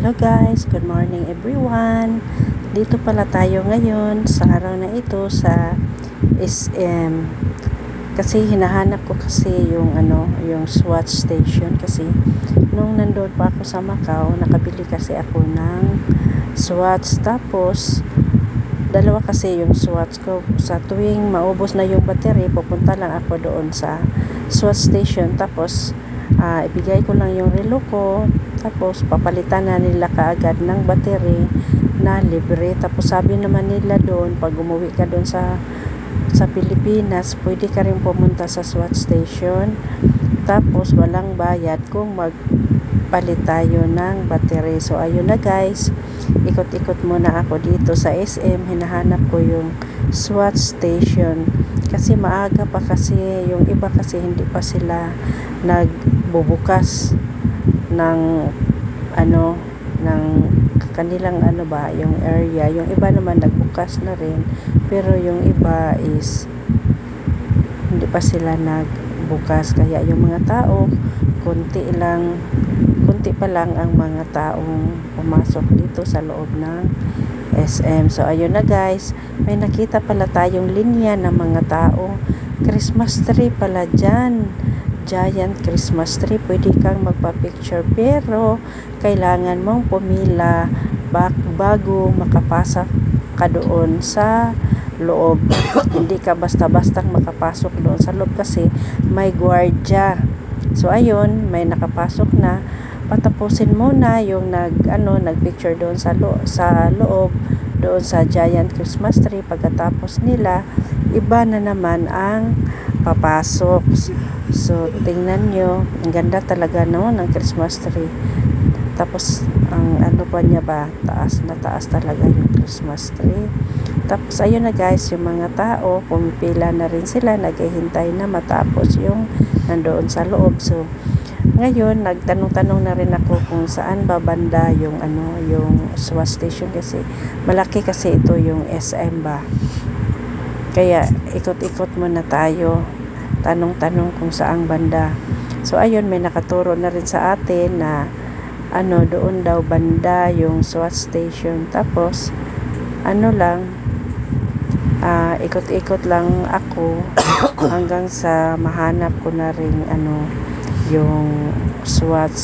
Hello guys, good morning everyone. Dito pala tayo ngayon sa araw na ito sa SM. Kasi hinahanap ko kasi yung ano, yung SWAT station kasi nung nandoon pa ako sa Macau, nakabili kasi ako ng SWATs tapos dalawa kasi yung SWATs ko sa tuwing maubos na yung battery pupunta lang ako doon sa SWAT station tapos ah, ibigay ko lang yung relo ko. Tapos papalitan na nila kaagad ng battery na libre. Tapos sabi naman nila doon pag umuwi ka doon sa sa Pilipinas pwede ka rin pumunta sa SWAT station. Tapos walang bayad kung magpalit tayo ng battery. So ayun na guys. Ikot-ikot muna ako dito sa SM hinahanap ko yung SWAT station. Kasi maaga pa kasi. Yung iba kasi hindi pa sila nagbubukas ng ano ng kanilang ano ba yung area yung iba naman nagbukas na rin pero yung iba is hindi pa sila nagbukas kaya yung mga tao konti lang konti pa lang ang mga taong pumasok dito sa loob ng SM. So ayun na guys, may nakita pala tayong linya ng mga tao. Christmas tree pala dyan. Giant Christmas tree. Pwede kang magpa-picture pero kailangan mong pumila bak bago makapasok ka doon sa loob. Hindi ka basta-bastang makapasok doon sa loob kasi may gwardiya. So ayun, may nakapasok na patapusin muna yung nag ano nagpicture doon sa lo, sa loob doon sa giant Christmas tree pagkatapos nila iba na naman ang papasok. So tingnan nyo. Ang ganda talaga no ng Christmas tree. Tapos ang ano pa niya ba? Taas na taas talaga yung Christmas tree. Tapos ayun na guys yung mga tao. Pumipila na rin sila. Naghihintay na matapos yung nandoon sa loob. So ngayon nagtanong-tanong na rin ako kung saan ba banda yung ano yung SWAT station kasi malaki kasi ito yung SM ba kaya ikot-ikot muna tayo. Tanong-tanong kung saang banda. So ayun may nakaturo na rin sa atin na ano doon daw banda yung SWAT station. Tapos ano lang ah, ikot-ikot lang ako hanggang sa mahanap ko na rin ano yung SWAT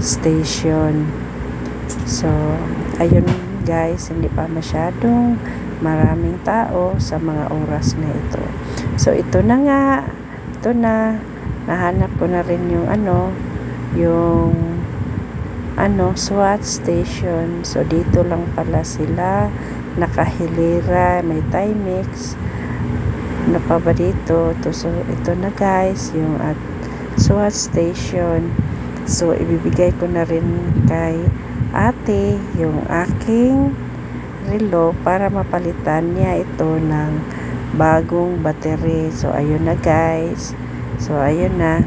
station. So, ayun guys, hindi pa masyadong maraming tao sa mga oras na ito. So, ito na nga, ito na, nahanap ko na rin yung ano, yung ano, SWAT station. So, dito lang pala sila, nakahilera, may Timex, ano pa ba dito? To, so, ito na guys, yung at SWAT station. So, ibibigay ko na rin kay ate yung aking relo para mapalitan niya ito ng bagong battery. So, ayun na guys. So, ayun na.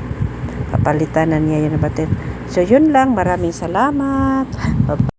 Papalitan na niya yun na battery. So, yun lang. Maraming salamat. Bye-bye.